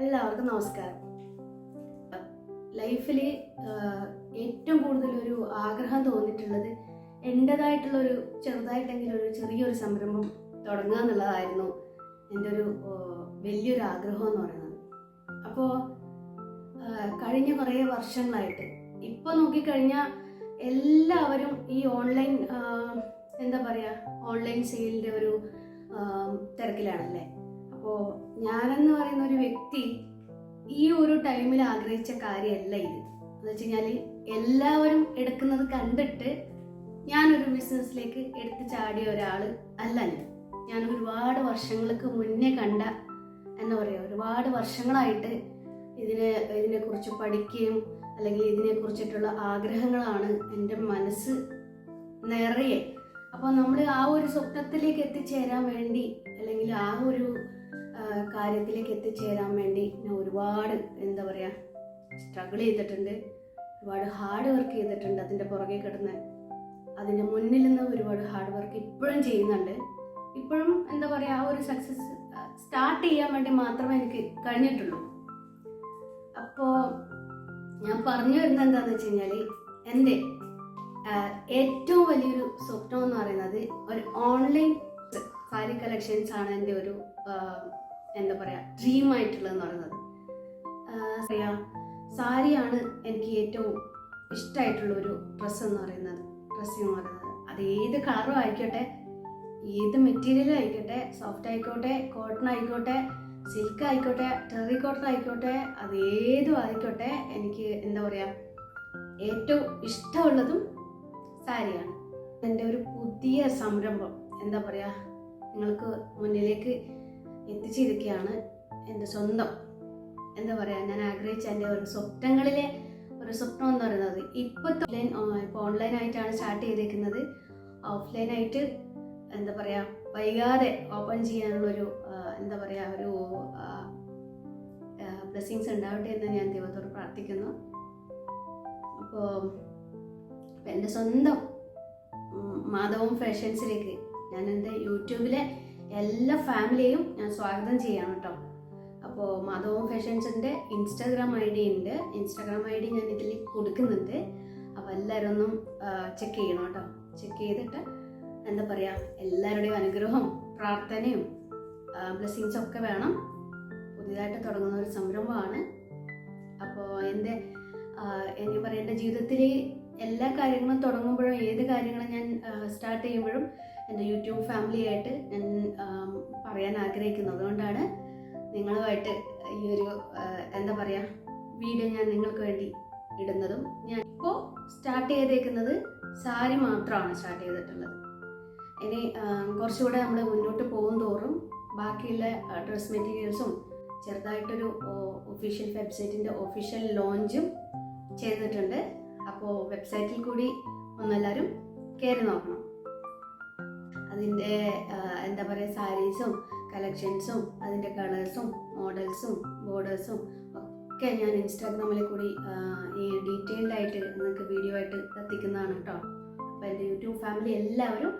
എല്ലാവർക്കും നമസ്കാരം. ലൈഫിൽ ഏറ്റവും കൂടുതൽ ഒരു ആഗ്രഹം തോന്നിയിട്ടുള്ളത് എന്റെതായിട്ടുള്ള ഒരു ചെറുതായിട്ടെങ്കിലും ഒരു ചെറിയൊരു സംരംഭം തുടങ്ങുക എന്നുള്ളതായിരുന്നു എന്റെ ഒരു വലിയൊരു ആഗ്രഹം എന്ന് പറയുന്നത്. അപ്പോൾ കഴിഞ്ഞ കുറേ വർഷങ്ങളായിട്ട് ഇപ്പോൾ നോക്കിക്കഴിഞ്ഞാൽ എല്ലാവരും ഈ ഓൺലൈൻ എന്താ പറയുക ഓൺലൈൻ സെയിലിന്റെ ഒരു തിരക്കിലാണല്ലേ? അപ്പോൾ ഞാനെന്ന് പറയുന്ന ഒരു വ്യക്തി ടൈമിൽ ആഗ്രഹിച്ച കാര്യമല്ല ഇത്. എന്ന് വെച്ച് കഴിഞ്ഞാൽ എല്ലാവരും എടുക്കുന്നത് കണ്ടിട്ട് ഞാനൊരു ബിസിനസ്സിലേക്ക് എടുത്തു ചാടിയ ഒരാൾ അല്ല ഞാൻ. ഞാൻ ഒരുപാട് വർഷങ്ങൾക്ക് മുന്നേ കണ്ട എന്താ പറയുക ഒരുപാട് വർഷങ്ങളായിട്ട് ഇതിനെ ഇതിനെക്കുറിച്ച് പഠിക്കുകയും അല്ലെങ്കിൽ ഇതിനെക്കുറിച്ചിട്ടുള്ള ആഗ്രഹങ്ങളാണ് എന്റെ മനസ്സ് നിറയെ. അപ്പോൾ നമ്മൾ ആ ഒരു സ്വപ്നത്തിലേക്ക് എത്തിച്ചേരാൻ വേണ്ടി അല്ലെങ്കിൽ ആ ഒരു കാര്യത്തിലേക്ക് എത്തിച്ചേരാൻ വേണ്ടി ഞാൻ ഒരുപാട് സ്ട്രഗിൾ ചെയ്തിട്ടുണ്ട്. ഒരുപാട് ഹാർഡ് വർക്ക് ചെയ്തിട്ടുണ്ട് അതിന്റെ പുറകെ കിടന്ന്. അതിന്റെ മുന്നിൽ നിന്ന് ഒരുപാട് ഹാർഡ് വർക്ക് ഇപ്പോഴും ചെയ്യുന്നുണ്ട്. ഇപ്പോഴും എന്താ പറയുക ആ ഒരു സക്സസ് സ്റ്റാർട്ട് ചെയ്യാൻ വേണ്ടി മാത്രമേ എനിക്ക് കഴിഞ്ഞിട്ടുള്ളൂ. അപ്പോൾ ഞാൻ പറഞ്ഞു വരുന്നത് എന്താണെന്ന് വെച്ച് കഴിഞ്ഞാൽ എന്റെ ഏറ്റവും വലിയൊരു സ്വപ്നം എന്ന് പറയുന്നത് ഒരു ഓൺലൈൻ സാരി കളക്ഷൻസ് ആണ് എന്റെ ഒരു എന്താ പറയുക ഡ്രീം ആയിട്ടുള്ളതെന്ന് പറയുന്നത്. ആ, പറയാ സാരിയാണ് എനിക്ക് ഏറ്റവും ഇഷ്ടമായിട്ടുള്ള ഒരു ഡ്രസ്സ് എന്ന് പറയുന്നത്. ഡ്രസ്സ് എന്ന് പറയുന്നത്. അത് ഏത് കളറും ആയിക്കോട്ടെ ഏത് മെറ്റീരിയലും ആയിക്കോട്ടെ സോഫ്റ്റ് ആയിക്കോട്ടെ കോട്ടൺ ആയിക്കോട്ടെ സിൽക്ക് ആയിക്കോട്ടെ ടെറി കോട്ടൺ ആയിക്കോട്ടെ അത് ഏതും ആയിക്കോട്ടെ എനിക്ക് എന്താ പറയുക ഏറ്റവും ഇഷ്ടമുള്ളതും സാരിയാണ്. എന്റെ ഒരു പുതിയ സംരംഭം എന്താ പറയുക നിങ്ങൾക്ക് മുന്നിലേക്ക് എത്തിച്ചിരിക്കുകയാണ് എന്റെ സ്വന്തം എന്താ പറയുക ഞാൻ ആഗ്രഹിച്ച എന്റെ ഒരു സ്വപ്നങ്ങളിലെ ഒരു സ്വപ്നം എന്ന് പറയുന്നത് ഇപ്പോഴത്തെ ഓൺലൈൻ ഇപ്പോൾ ഓൺലൈനായിട്ടാണ് സ്റ്റാർട്ട് ചെയ്തേക്കുന്നത്. ഓഫ്ലൈനായിട്ട് എന്താ പറയുക വൈകാതെ ഓപ്പൺ ചെയ്യാനുള്ളൊരു എന്താ പറയുക ഒരു ബ്ലെസ്സിങ്സ് ഉണ്ടാവട്ടെ എന്ന് ഞാൻ ദൈവത്തോട് പ്രാർത്ഥിക്കുന്നു. അപ്പോൾ എന്റെ സ്വന്തം മാധവം ഫാഷൻസിലേക്ക് ഞാൻ എന്റെ യൂട്യൂബിലെ എല്ലാ ഫാമിലിയെയും ഞാൻ സ്വാഗതം ചെയ്യാണ് കേട്ടോ. അപ്പോൾ മാധവം ഫാഷൻസിന്റെ ഇൻസ്റ്റാഗ്രാം ഐ ഡി ഉണ്ട്. ഇൻസ്റ്റാഗ്രാം ഐ ഡി ഞാൻ ഇതിൽ കൊടുക്കുന്നുണ്ട്. അപ്പോൾ എല്ലാവരും ഒന്നും ചെക്ക് ചെയ്യണം കേട്ടോ. ചെക്ക് ചെയ്തിട്ട് എന്താ പറയുക എല്ലാവരുടെയും അനുഗ്രഹവും പ്രാർത്ഥനയും ബ്ലെസ്സിങ്സും ഒക്കെ വേണം. പുതിയതായിട്ട് തുടങ്ങുന്ന ഒരു സംരംഭമാണ്. അപ്പോൾ എന്റെ എന്നെ പറയാം എന്റെ ജീവിതത്തിൽ എല്ലാ കാര്യങ്ങളും തുടങ്ങുമ്പോഴും ഏത് കാര്യങ്ങളും ഞാൻ സ്റ്റാർട്ട് ചെയ്യുമ്പോഴും എന്റെ യൂട്യൂബ് ഫാമിലിയായിട്ട് ഞാൻ പറയാൻ ആഗ്രഹിക്കുന്നത്. അതുകൊണ്ടാണ് നിങ്ങളുമായിട്ട് ഈ ഒരു എന്താ പറയുക വീഡിയോ ഞാൻ നിങ്ങൾക്ക് വേണ്ടി ഇടുന്നതും ഞാൻ ഇപ്പോൾ സ്റ്റാർട്ട് ചെയ്തേക്കുന്നത് സാരി മാത്രമാണ് സ്റ്റാർട്ട് ചെയ്തിട്ടുള്ളത്. ഇനി കുറച്ചുകൂടെ നമ്മൾ മുന്നോട്ട് പോകും തോറും ബാക്കിയുള്ള ഡ്രസ് മെറ്റീരിയൽസും ചെറുതായിട്ടൊരു ഒഫീഷ്യൽ വെബ്സൈറ്റിന്റെ ഒഫീഷ്യൽ ലോഞ്ചും ചെയ്തിട്ടുണ്ട്. അപ്പോൾ വെബ്സൈറ്റിൽ കൂടി ഒന്നെല്ലാവരും കയറി നോക്കണം. അതിന്റെ എന്താ പറയുക സാരീസും കളക്ഷൻസും അതിന്റെ കളേഴ്സും മോഡൽസും ബോർഡേഴ്സും ഒക്കെ ഞാൻ ഇൻസ്റ്റാഗ്രാമിൽ കൂടി ഈ ഡീറ്റെയിൽഡ് ആയിട്ട് നിങ്ങൾക്ക് വീഡിയോ ആയിട്ട് എത്തിക്കുന്നതാണ് കേട്ടോ. അപ്പോൾ എന്റെ യൂട്യൂബ് ഫാമിലി എല്ലാവരും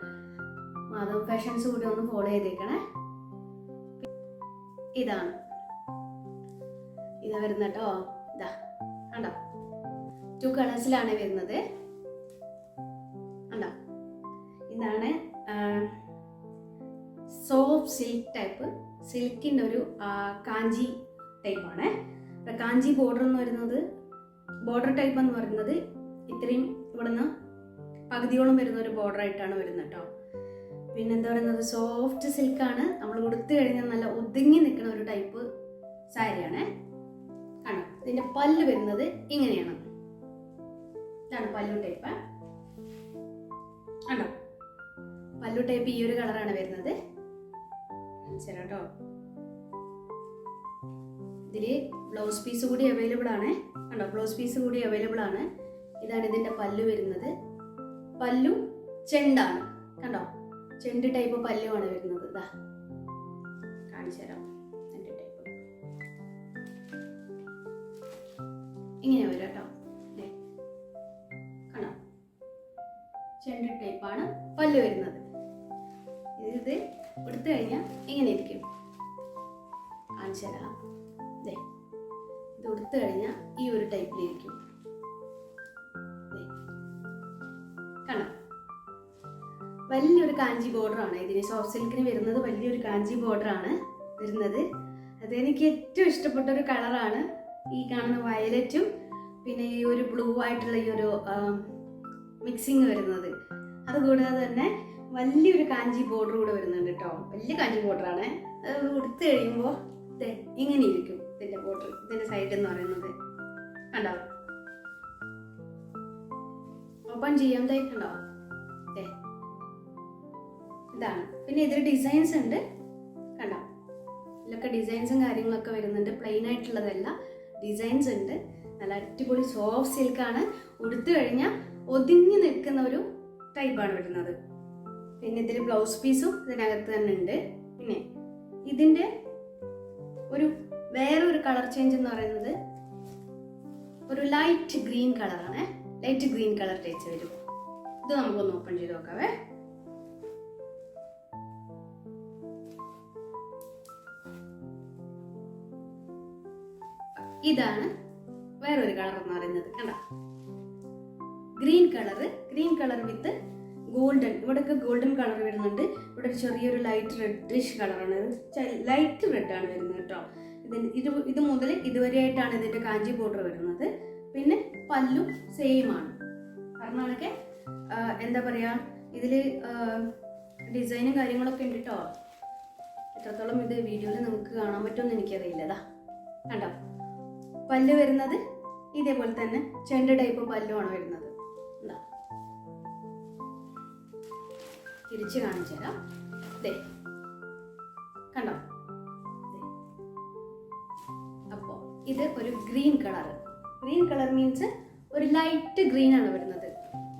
മാധവ് ഫാഷൻസ് കൂടി ഒന്ന് ഫോളോ ചെയ്തേക്കണേ. ഇതാണ്. ഇത് വരുന്ന കേട്ടോ. ഇതാ കണ്ടോ? ടു കളേഴ്സിലാണ് വരുന്നത്. കണ്ടോ? ഇതാണ് സോഫ്റ്റ് സിൽക്ക് ടൈപ്പ് സിൽക്കിന്റെ ഒരു കാഞ്ചി ടൈപ്പാണ് അപ്പം കാഞ്ചി ബോർഡർ എന്ന് പറയുന്നത് ബോർഡർ ടൈപ്പ് എന്ന് പറയുന്നത് ഇത്രയും ഇവിടുന്ന് പകുതിയോളം വരുന്ന ഒരു ബോർഡർ ആയിട്ടാണ് വരുന്നത് കേട്ടോ. പിന്നെ എന്താ പറയുന്നത് സോഫ്റ്റ് സിൽക്കാണ് നമ്മൾ കൊടുത്തു കഴിഞ്ഞാൽ നല്ല ഒതുങ്ങി നിൽക്കുന്ന ഒരു ടൈപ്പ് സാരിയാണ് കാണാം ഇതിന്റെ പല്ല് വരുന്നത് ഇങ്ങനെയാണ്. ഇതാണ് പല്ലു ടൈപ്പ് കണ്ടോ? പല്ലു ടൈപ്പ് ഈ ഒരു കളറാണ് വരുന്നത്. ശരി കേട്ടോ ഇതിൽ ബ്ലൗസ് പീസ് കൂടി അവൈലബിൾ ആണ്. കണ്ടോ ബ്ലൗസ് പീസ് കൂടി അവൈലബിൾ ആണ്. ഇതാണ് ഇതിന്റെ പല്ലു വരുന്നത്. പല്ലു ചെണ്ടാണ്. കണ്ടോ ചെണ്ട് ടൈപ്പ് പല്ലുമാണ് വരുന്നത്. ഇതാ കാണിച്ചു തരാം ചെണ്ട് ടൈപ്പ് ഇങ്ങനെ വരും കേട്ടോ. കാണാം കണ്ടോ ചെണ്ട് ടൈപ്പാണ് പല്ല് വരുന്നത്. ഇത് എടുത്തു കഴിഞ്ഞാൽ ഇങ്ങനെ ഇരിക്കും. കാണിച്ചു ദേ ഇത് ഉടുത്തു കഴിഞ്ഞാൽ ഈ ഒരു ടൈപ്പിലിരിക്കും. കണ്ടോ? വലിയൊരു കാഞ്ചി ബോർഡറാണ് ഇതിന് സോഫ്റ്റ് സിൽക്കിന് വരുന്നത് വലിയൊരു കാഞ്ചി ബോർഡറാണ് വരുന്നത്. അതെനിക്ക് ഏറ്റവും ഇഷ്ടപ്പെട്ട ഒരു കളറാണ് ഈ കാണുന്ന വയലറ്റും പിന്നെ ഈ ഒരു ബ്ലൂ ആയിട്ടുള്ള ഈ ഒരു മിക്സിങ് വരുന്നത്. അതുകൂടാതെ തന്നെ വലിയൊരു കാഞ്ചി ബോർഡർ കൂടെ വരുന്നുണ്ട് കേട്ടോ വലിയ കാഞ്ചി ബോർഡറാണ് അത് കൊടുത്തു കഴിയുമ്പോൾ ഇങ്ങനെ ഇരിക്കും ഇതിന്റെ ബോർഡർ ഇതിന്റെ സൈഡ് എന്ന് പറയുന്നത്. കണ്ടോ? ഓപ്പൺ ചെയ്യാൻ തയ്ക്കണ്ടോ ഇതാണ്. പിന്നെ ഇതിൽ ഡിസൈൻസ് ഉണ്ട്. കണ്ടോ? ഇതിലൊക്കെ ഡിസൈൻസും കാര്യങ്ങളൊക്കെ വരുന്നുണ്ട്. പ്ലെയിൻ ആയിട്ടുള്ളതല്ല. ഡിസൈൻസ് ഉണ്ട്. നല്ല അടിപൊളി സോഫ്റ്റ് സിൽക്കാണ് ഉടുത്തു കഴിഞ്ഞാൽ ഒതുങ്ങി നിൽക്കുന്ന ഒരു ടൈപ്പാണ് വരുന്നത്. പിന്നെ ഇതിൽ ബ്ലൗസ് പീസും ഇതിനകത്ത് തന്നെ ഉണ്ട്. പിന്നെ ഇതിന്റെ ഒരു വേറൊരു കളർ ചേഞ്ച് എന്ന് പറയുന്നത് ഒരു ലൈറ്റ് ഗ്രീൻ കളറാണ് ലൈറ്റ് ഗ്രീൻ കളർ ടേച്ച് വരും. ഇത് നമുക്കൊന്ന് ഓപ്പൺ ചെയ്ത് നോക്കാവേ. ഇതാണ് വേറൊരു കളർ എന്ന് പറയുന്നത്. കണ്ട? Green colour green colour with golden ഇവിടെയൊക്കെ ഗോൾഡൻ കളർ വരുന്നുണ്ട്. ഇവിടെ ഒരു ചെറിയൊരു ലൈറ്റ് റെഡിഷ് കളറാണ് ലൈറ്റ് റെഡ് ആണ് വരുന്നത് കേട്ടോ. ഇതിന് ഇത് ഇത് മുതൽ ഇതുവരെയായിട്ടാണ് ഇതിന്റെ കാഞ്ചി ബോർഡർ വരുന്നത്. പിന്നെ പല്ലും സെയിം ആണ്. പറഞ്ഞാലൊക്കെ എന്താ പറയാ ഇതിൽ ഡിസൈനും കാര്യങ്ങളൊക്കെ ഉണ്ട് കേട്ടോ എത്രത്തോളം ഇത് വീഡിയോയിൽ നമുക്ക് കാണാൻ പറ്റുമെന്ന് എനിക്കറിയില്ലതാ കണ്ടോ? പല്ല് വരുന്നത് ഇതേപോലെ തന്നെ ചെണ്ട ടൈപ്പ് പല്ലുമാണ് വരുന്നത്. തിരിച്ച് കാണിച്ചു തരാം. ദേ. കണ്ടോ? ദേ. അപ്പോ ഇത് ഒരു green colour. Green colour means ഒരു ലൈറ്റ് ഗ്രീൻ ആണ് വരുന്നത്.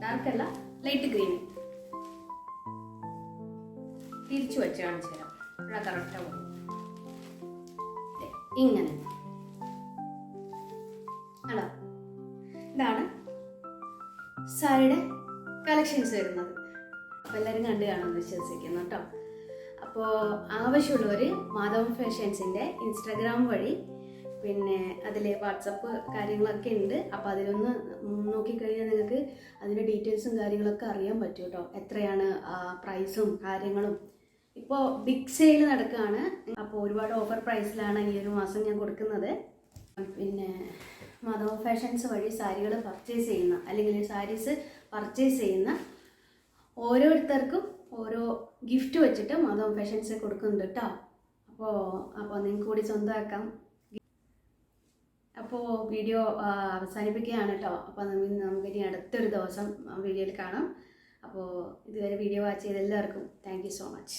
ഡാർക്ക് അല്ല ലൈറ്റ് ഗ്രീൻ. തിരിച്ചു വെച്ച് കാണിച്ചു തരാം. കറക്റ്റ് ഇങ്ങനെ. ഇതാണ് സാരിയുടെ കളക്ഷൻസ് വരുന്നത്. അപ്പോൾ എല്ലാവരും കണ്ടു കാണുമെന്ന് വിശ്വസിക്കുന്നു കേട്ടോ. അപ്പോൾ ആവശ്യമുള്ളവർ മാധവൻ ഫാഷൻസിന്റെ ഇൻസ്റ്റാഗ്രാം വഴി പിന്നെ അതിൽ വാട്സപ്പ് കാര്യങ്ങളൊക്കെ ഉണ്ട്. അപ്പോൾ അതിലൊന്ന് നോക്കിക്കഴിഞ്ഞാൽ നിങ്ങൾക്ക് അതിന്റെ ഡീറ്റെയിൽസും കാര്യങ്ങളൊക്കെ അറിയാൻ പറ്റും കേട്ടോ. എത്രയാണ് പ്രൈസും കാര്യങ്ങളും. ഇപ്പോൾ ബിഗ് സെയിൽ നടക്കുകയാണ്. അപ്പോൾ ഒരുപാട് ഓഫർ പ്രൈസിലാണ് ഈ ഒരു മാസം ഞാൻ കൊടുക്കുന്നത്. പിന്നെ മാധവ ഫാഷൻസ് വഴി സാരികൾ പർച്ചേസ് ചെയ്യുന്ന അല്ലെങ്കിൽ സാരീസ് പർച്ചേസ് ചെയ്യുന്ന ഓരോരുത്തർക്കും ഓരോ ഗിഫ്റ്റ് വെച്ചിട്ട് മതം ഫെഷൻസ് കൊടുക്കുന്നുണ്ട് കേട്ടോ അപ്പോൾ അപ്പോൾ നിങ്ങൾക്ക് കൂടി സ്വന്തമാക്കാം. അപ്പോൾ വീഡിയോ അവസാനിപ്പിക്കുകയാണ് കേട്ടോ അപ്പോൾ നമുക്ക് നമുക്കിനി അടുത്തൊരു ദിവസം വീഡിയോയിൽ കാണാം. അപ്പോൾ ഇതുവരെ വീഡിയോ വാച്ച് ചെയ്ത എല്ലാവർക്കും താങ്ക് സോ മച്ച്